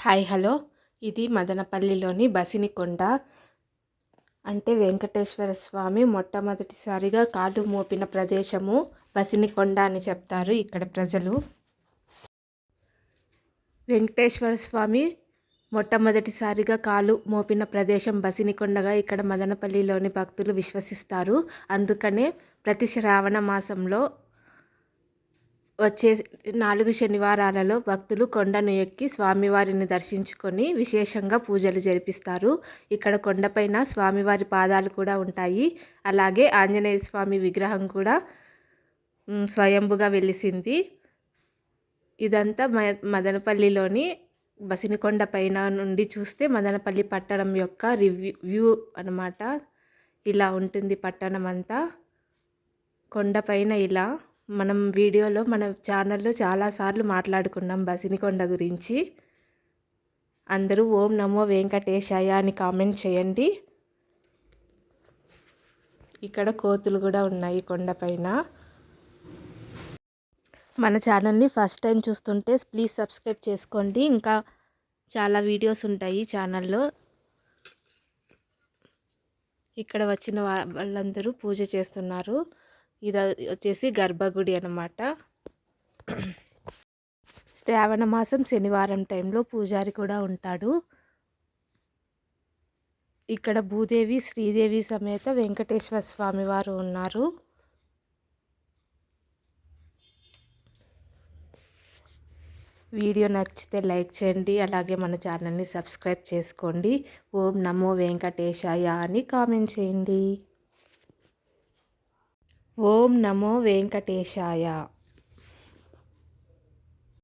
Hi hello. ఇది మదనపల్లిలోని బసినికొండ. అంటే వెంకటేశ్వర స్వామి మొట్టమొదటిసారిగా కాలు మోపిన ప్రదేశము బసినికొండ అని చెప్తారు ఇక్కడ ప్రజలు. వెంకటేశ్వర స్వామి మొట్టమొదటిసారిగా కాలు మోపిన ప్రదేశం బసినికొండగా ఇక్కడ మదనపల్లిలోని భక్తులు విశ్వసిస్తారు. అందుకనే ప్రతి శ్రావణ మాసంలో వచ్చే నాలుగు శనివారాలలో భక్తులు కొండను ఎక్కి స్వామివారిని దర్శించుకొని విశేషంగా పూజలు జరిపిస్తారు. ఇక్కడ కొండపైన స్వామివారి పాదాలు కూడా ఉంటాయి. అలాగే ఆంజనేయ స్వామి విగ్రహం కూడా స్వయంభుగా వెలిసింది. ఇదంతా మ మదనపల్లిలోని బసినికొండ పైన నుండి చూస్తే మదనపల్లి పట్టణం యొక్క రివ్యూ వ్యూ అనమాట ఇలా ఉంటుంది పట్టణం అంతా. కొండపైన ఇలా మనం వీడియోలో మన ఛానల్లో చాలాసార్లు మాట్లాడుకున్నాం బసినికొండ గురించి. అందరూ ఓం నమో వెంకటేశాయ అని కామెంట్ చేయండి. ఇక్కడ కోతులు కూడా ఉన్నాయి కొండపైన మన ఛానల్ని ఫస్ట్ టైం చూస్తుంటే ప్లీజ్ సబ్స్క్రైబ్ చేసుకోండి. ఇంకా చాలా వీడియోస్ ఉంటాయి ఛానల్లో. ఇక్కడ వచ్చిన వాళ్ళందరూ పూజ చేస్తున్నారు. ఇది వచ్చేసి గర్భగుడి అనమాట శ్రావణ మాసం శనివారం టైంలో పూజారి కూడా ఉంటాడు. ఇక్కడ భూదేవి శ్రీదేవి సమేత వెంకటేశ్వర స్వామి వారు ఉన్నారు. వీడియో నచ్చితే లైక్ చేయండి అలాగే మన ఛానల్ని సబ్స్క్రైబ్ చేసుకోండి. ఓం నమో వెంకటేశాయ అని కామెంట్ చేయండి. ఓం నమో వెంకటేశాయ.